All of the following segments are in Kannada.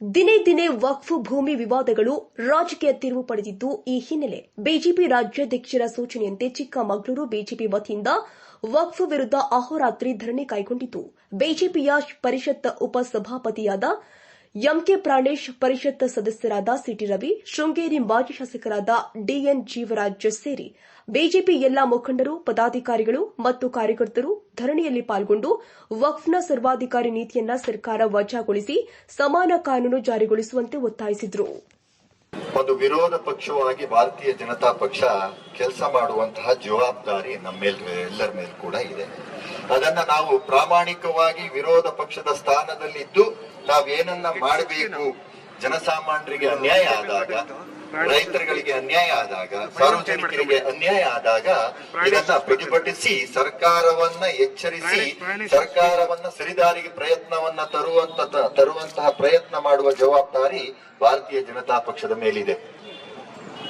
ದಿನೇ ದಿನೇ ವಕ್ಫ್ ಭೂಮಿ ವಿವಾದಗಳು ರಾಜಕೀಯ ತಿರುವು ಪಡೆದಿದ್ದು ಈ ಹಿನ್ನೆಲೆ ಬಿಜೆಪಿ ರಾಜ್ಯಾಧ್ಯಕ್ಷರ ಸೂಚನೆಯಂತೆ ಚಿಕ್ಕಮಗಳೂರು ಬಿಜೆಪಿ ವತಿಯಿಂದ ವಕ್ಫ್ ವಿರುದ್ಧ ಅಹೋರಾತ್ರಿ ಧರಣಿ ಕೈಗೊಂಡಿತು. ಬಿಜೆಪಿಯ ಪರಿಷತ್ ಉಪಸಭಾಪತಿಯಾದ ಎಂಕೆ ಪ್ರಾಣೇಶ್ ಪರಿಷತ್ ಸದಸ್ಯರಾದ ಸಿಟಿ ರವಿ, ಶೃಂಗೇರಿ ಮಾಜಿ ಶಾಸಕರಾದ ಡಿಎನ್ ಜೀವರಾಜ್ ಸೇರಿ ಬಿಜೆಪಿ ಎಲ್ಲಾ ಮುಖಂಡರು, ಪದಾಧಿಕಾರಿಗಳು ಮತ್ತು ಕಾರ್ಯಕರ್ತರು ಧರಣಿಯಲ್ಲಿ ಪಾಲ್ಗೊಂಡು ವಕ್ಫ್ನ ಸರ್ವಾಧಿಕಾರಿ ನೀತಿಯನ್ನ ಸರ್ಕಾರ ವಜಾಗೊಳಿಸಿ ಸಮಾನ ಕಾನೂನು ಜಾರಿಗೊಳಿಸುವಂತೆ ಒತ್ತಾಯಿಸಿದರು. ಒಂದು ವಿರೋಧ ಪಕ್ಷವಾಗಿ ಭಾರತೀಯ ಜನತಾ ಪಕ್ಷ ಕೆಲಸ ಮಾಡುವಂತಹ ಜವಾಬ್ದಾರಿ ನಮ್ಮ ಎಲ್ಲರ ಮೇಲೆ ಕೂಡ ಇದೆ. ಅದನ್ನ ನಾವು ಪ್ರಾಮಾಣಿಕವಾಗಿ ವಿರೋಧ ಪಕ್ಷದ ಸ್ಥಾನದಲ್ಲಿದ್ದು ನಾವೇನನ್ನ ಮಾಡಬೇಕು ಜನಸಾಮಾನ್ಯರಿಗೆ ಅನ್ಯಾಯ ಆದಾಗ ರೈತರುಗಳಿಗೆ ಅನ್ಯಾಯ ಆದಾಗ ಸಾರ್ವಜನಿಕರಿಗೆ ಅನ್ಯಾಯ ಆದಾಗ ಇದನ್ನ ಪ್ರತಿಭಟಿಸಿ ಸರ್ಕಾರವನ್ನ ಎಚ್ಚರಿಸಿ ಸರ್ಕಾರವನ್ನ ಸರಿದಾರಿಗೆ ಪ್ರಯತ್ನವನ್ನ ತರುವಂತ ತರುವಂತಹ ಪ್ರಯತ್ನ ಮಾಡುವ ಜವಾಬ್ದಾರಿ ಭಾರತೀಯ ಜನತಾ ಪಕ್ಷದ ಮೇಲಿದೆ.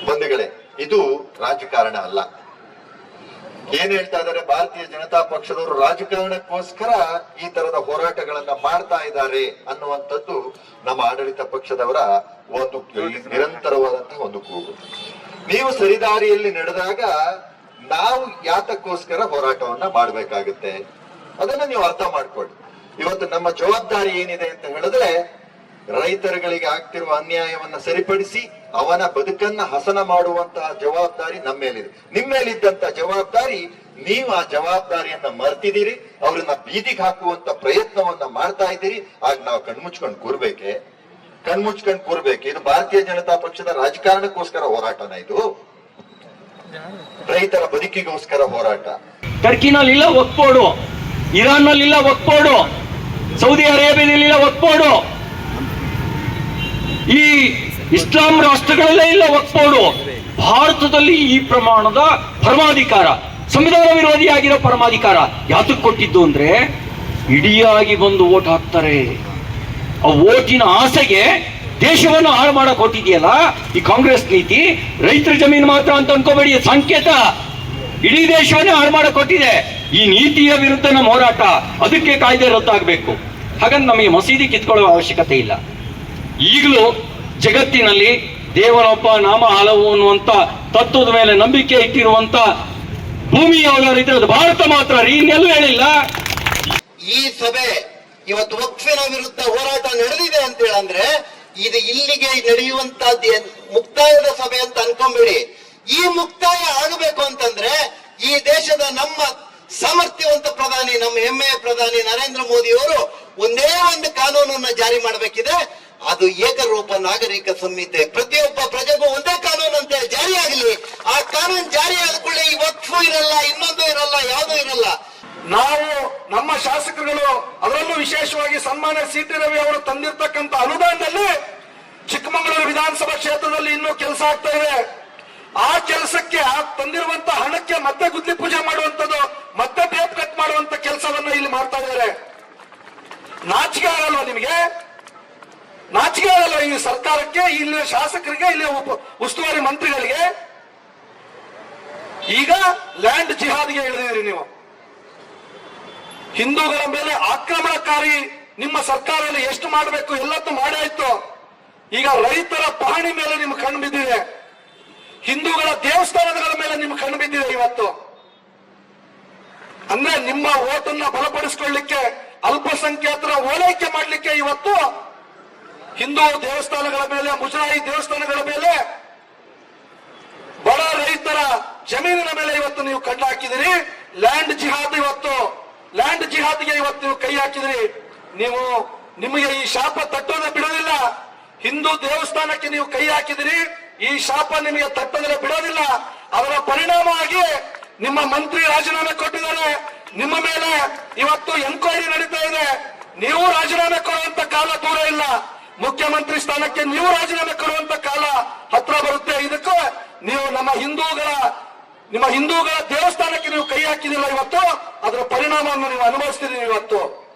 ಬಂಧುಗಳೇ ಇದು ರಾಜಕಾರಣ ಅಲ್ಲ. ಏನ್ ಹೇಳ್ತಾ ಇದ್ದಾರೆ? ಭಾರತೀಯ ಜನತಾ ಪಕ್ಷದವರು ರಾಜಕಾರಣಕ್ಕೋಸ್ಕರ ಈ ತರದ ಹೋರಾಟಗಳನ್ನ ಮಾಡ್ತಾ ಇದ್ದಾರೆ ಅನ್ನುವಂಥದ್ದು ನಮ್ಮ ಆಡಳಿತ ಪಕ್ಷದವರ ಒಂದು ನಿರಂತರವಾದಂತಹ ಒಂದು ಕೂಗು. ನೀವು ಸರಿದಾರಿಯಲ್ಲಿ ನಡೆದಾಗ ನಾವು ಯಾತಕ್ಕೋಸ್ಕರ ಹೋರಾಟವನ್ನ ಮಾಡಬೇಕಾಗುತ್ತೆ. ಅದನ್ನ ನೀವು ಅರ್ಥ ಮಾಡ್ಕೊಳ್ಳಿ. ಇವತ್ತು ನಮ್ಮ ಜವಾಬ್ದಾರಿ ಏನಿದೆ ಅಂತ ಹೇಳಿದ್ರೆ ರೈತರುಗಳಿಗೆ ಆಗ್ತಿರುವ ಅನ್ಯಾಯವನ್ನ ಸರಿಪಡಿಸಿ ಅವನ ಬದುಕನ್ನ ಹಸನ ಮಾಡುವಂತಹ ಜವಾಬ್ದಾರಿ ನಮ್ಮ ಮೇಲಿದೆ. ನಿಮ್ಮ ಮೇಲಿದ್ದಂತ ಜವಾಬ್ದಾರಿ, ನೀವು ಆ ಜವಾಬ್ದಾರಿಯನ್ನ ಮರ್ತಿದ್ದೀರಿ, ಅವ್ರನ್ನ ಬೀದಿಗೆ ಹಾಕುವಂತ ಪ್ರಯತ್ನವನ್ನ ಮಾಡ್ತಾ ಇದ್ದೀರಿ. ಆಗ ನಾವು ಕಣ್ಮುಚ್ಕೊಂಡು ಕೂರ್ಬೇಕೆ? ಕಣ್ಮುಚ್ಕೊಂಡು ಕೂರ್ಬೇಕು? ಇದು ಭಾರತೀಯ ಜನತಾ ಪಕ್ಷದ ರಾಜಕಾರಣಕ್ಕೋಸ್ಕರ ಹೋರಾಟನ ಇದು. ರೈತರ ಬದುಕಿಗೋಸ್ಕರ ಹೋರಾಟ. ಟರ್ಕಿನಲ್ಲಿಲ್ಲ ಒಕ್ಬೋಡು ಇರಾನ್ನಲ್ಲಿಲ್ಲ ಒಕ್ಬೋಡು ಸೌದಿ ಅರೇಬಿಯಾದಲ್ಲಿಲ್ಲ ಒಕ್ಬೋಡು ಈ ಇಸ್ಲಾಂ ರಾಷ್ಟ್ರಗಳಲ್ಲೇ ಇಲ್ಲ ಒಪ್ಪೋಡು. ಭಾರತದಲ್ಲಿ ಈ ಪ್ರಮಾಣದ ಪರಮಾಧಿಕಾರ, ಸಂವಿಧಾನ ವಿರೋಧಿಯಾಗಿರೋ ಪರಮಾಧಿಕಾರ ಯಾತಕ್ಕೆ ಕೊಟ್ಟಿದ್ದು ಅಂದ್ರೆ ಇಡಿಯಾಗಿ ಬಂದು ಓಟ್ ಹಾಕ್ತಾರೆ. ಆ ಓಟಿನ ಆಸೆಗೆ ದೇಶವನ್ನು ಹಾಳು ಮಾಡಕ್ ಹೊಟ್ಟಿದೆಯಲ್ಲ ಈ ಕಾಂಗ್ರೆಸ್ ನೀತಿ, ರೈತರ ಜಮೀನು ಮಾತ್ರ ಅಂತ ಅನ್ಕೋಬೇಡಿ ಸಂಕೇತ. ಇಡೀ ದೇಶವನ್ನೇ ಹಾಳು ಮಾಡಕ್ ಕೊಟ್ಟಿದೆ ಈ ನೀತಿಯ ವಿರುದ್ಧ ನಮ್ಮ ಹೋರಾಟ, ಅದಕ್ಕೆ ಕಾಯ್ದೆ ರದ್ದಾಗಬೇಕು. ಹಾಗಂತ ನಮಗೆ ಮಸೀದಿ ಕಿತ್ಕೊಳ್ಳುವ ಅವಶ್ಯಕತೆ ಇಲ್ಲ. ಈಗಲೂ ಜಗತ್ತಿನಲ್ಲಿ ದೇವರೊಬ್ಬ ನಾಮ ಹಲವು ಅನ್ನುವಂತ ತತ್ವದ ಮೇಲೆ ನಂಬಿಕೆ ಇಟ್ಟಿರುವಂತ ಭೂಮಿ ಅದು ಭಾರತ ಮಾತ್ರ ಇನ್ನೆಲ್ಲೂ ಹೇಳಿಲ್ಲ. ಈ ಸಭೆ ಇವತ್ತು ವಕ್ಫಿನ ವಿರುದ್ಧ ಹೋರಾಟ ನಡೆದಿದೆ ಅಂತ ಹೇಳಂದ್ರೆ ಇದು ಇಲ್ಲಿಗೆ ನಡೆಯುವಂತ ಮುಕ್ತಾಯದ ಸಭೆ ಅಂತ ಅನ್ಕೊಂಬಿಡಿ. ಈ ಮುಕ್ತಾಯ ಆಗಬೇಕು ಅಂತಂದ್ರೆ ಈ ದೇಶದ ನಮ್ಮ ಸಾಮರ್ಥ್ಯವಂತ ಪ್ರಧಾನಿ, ನಮ್ಮ ಹೆಮ್ಮೆಯ ಪ್ರಧಾನಿ ನರೇಂದ್ರ ಮೋದಿ ಅವರು ಒಂದೇ ಒಂದು ಕಾನೂನನ್ನ ಜಾರಿ ಮಾಡಬೇಕಿದೆ. ಅದು ಏಕರೂಪ ನಾಗರಿಕ ಸಂಹಿತೆ. ಪ್ರತಿಯೊಬ್ಬ ಪ್ರಜೆಗೂ ಒಂದೇ ಕಾನೂನಂತೆ ಜಾರಿ ಆಗಲಿ. ಆ ಕಾನೂನು ಜಾರಿ ಆದ ಕೂಡಲೇ ಈ ವಕ್ಫು ಇರಲ್ಲ, ಇನ್ನೊಂದು ಇರಲ್ಲ, ಯಾವುದೂ ಇರಲ್ಲ. ನಾವು ನಮ್ಮ ಶಾಸಕರುಗಳು ಅದರಲ್ಲೂ ವಿಶೇಷವಾಗಿ ಸನ್ಮಾನ್ಯ ಸಿ ರವಿ ಅವರು ತಂದಿರ್ತಕ್ಕಂಥ ಅನುದಾನದಲ್ಲಿ ಚಿಕ್ಕಮಗಳೂರು ವಿಧಾನಸಭಾ ಕ್ಷೇತ್ರದಲ್ಲಿ ಇನ್ನೂ ಕೆಲಸ ಆಗ್ತಾ ಇದೆ. ಆ ಕೆಲಸಕ್ಕೆ ತಂದಿರುವಂತ ಹಣಕ್ಕೆ ಮತ್ತೆ ಗುದ್ಲಿ ಪೂಜೆ ಮಾಡುವಂತದ್ದು ಮತ್ತೆ ಟೇಪ್ ಕಟ್ ಮಾಡುವಂತ ಕೆಲಸವನ್ನ ಇಲ್ಲಿ ಮಾಡ್ತಾ ಇದ್ದಾರೆ. ನಾಚಿಕೆ ಆಗಲ್ವಾ ನಿಮಗೆ? ನಾಚಿಕೆ ಆಗಲ್ಲ ಈ ಸರ್ಕಾರಕ್ಕೆ ಇಲ್ಲಿ ಶಾಸಕರಿಗೆ ಇಲ್ಲಿ ಉಪ- ಉಸ್ತುವಾರಿ ಮಂತ್ರಿಗಳಿಗೆ. ಈಗ ಲ್ಯಾಂಡ್ ಜಿಹಾದ್ಗೆ ಇಳಿದಿರಿ ನೀವು. ಹಿಂದೂಗಳ ಮೇಲೆ ಆಕ್ರಮಣಕಾರಿ ನಿಮ್ಮ ಸರ್ಕಾರದಲ್ಲಿ ಎಷ್ಟು ಮಾಡಬೇಕು, ಎಲ್ಲತ್ತು ಮಾಡಾಯ್ತು ಈಗ ರೈತರ ಪಹಣಿ ಮೇಲೆ ನಿಮ್ಮ ಕಣ್ಣು ಬಿದ್ದಿದೆ. ಹಿಂದೂಗಳ ದೇವಸ್ಥಾನಗಳ ಮೇಲೆ ನಿಮ್ಮ ಕಣ್ಣು ಬಿದ್ದಿದೆ ಇವತ್ತು. ಅಂದ್ರೆ ನಿಮ್ಮ ಓಟನ್ನ ಬಲಪಡಿಸಿಕೊಳ್ಳಿಕ್ಕೆ, ಅಲ್ಪಸಂಖ್ಯಾತರ ಓಲೈಕೆ ಮಾಡಲಿಕ್ಕೆ ಇವತ್ತು ಹಿಂದೂ ದೇವಸ್ಥಾನಗಳ ಮೇಲೆ, ಮುಜರಾಯಿ ದೇವಸ್ಥಾನಗಳ ಮೇಲೆ, ಬಡ ರೈತರ ಜಮೀನಿನ ಮೇಲೆ ಇವತ್ತು ನೀವು ಕಣ್ಣು ಹಾಕಿದಿರಿ. ಲ್ಯಾಂಡ್ ಜಿಹಾದ್ ಇವತ್ತು, ಲ್ಯಾಂಡ್ ಜಿಹಾದ್ಗೆ ಇವತ್ತು ನೀವು ಕೈ ಹಾಕಿದಿರಿ. ನೀವು ನಿಮಗೆ ಈ ಶಾಪ ತಟ್ಟೋದೇ ಬಿಡೋದಿಲ್ಲ. ಹಿಂದೂ ದೇವಸ್ಥಾನಕ್ಕೆ ನೀವು ಕೈ ಹಾಕಿದಿರಿ. ಈ ಶಾಪ ನಿಮಗೆ ತಟ್ಟದ್ರೆ ಬಿಡೋದಿಲ್ಲ. ಅದರ ಪರಿಣಾಮವಾಗಿ ನಿಮ್ಮ ಮಂತ್ರಿ ರಾಜೀನಾಮೆ ಕೊಟ್ಟಿದ್ದಾರೆ. ನಿಮ್ಮ ಮೇಲೆ ಇವತ್ತು ಎನ್ಕ್ವೈರಿ ನಡೀತಾ ಇದೆ. ನೀವು ರಾಜೀನಾಮೆ ಕೊಡುವಂತ ಕಾಲ ದೂರ ಇಲ್ಲ. ಮುಖ್ಯಮಂತ್ರಿ ಸ್ಥಾನಕ್ಕೆ ನೀವು ರಾಜೀನಾಮೆ ಕೊಡುವಂತ ಕಾಲ ಹತ್ರ ಬರುತ್ತೆ. ಇದಕ್ಕೂ ನೀವು ನಮ್ಮ ಹಿಂದೂಗಳ, ನಿಮ್ಮ ಹಿಂದೂಗಳ ದೇವಸ್ಥಾನಕ್ಕೆ ನೀವು ಕೈ ಹಾಕಿದಿಲ್ಲ ಇವತ್ತು? ಅದರ ಪರಿಣಾಮವನ್ನು ನೀವು ಅನುಭವಿಸ್ತಿದ್ದೀರಿ ಇವತ್ತು?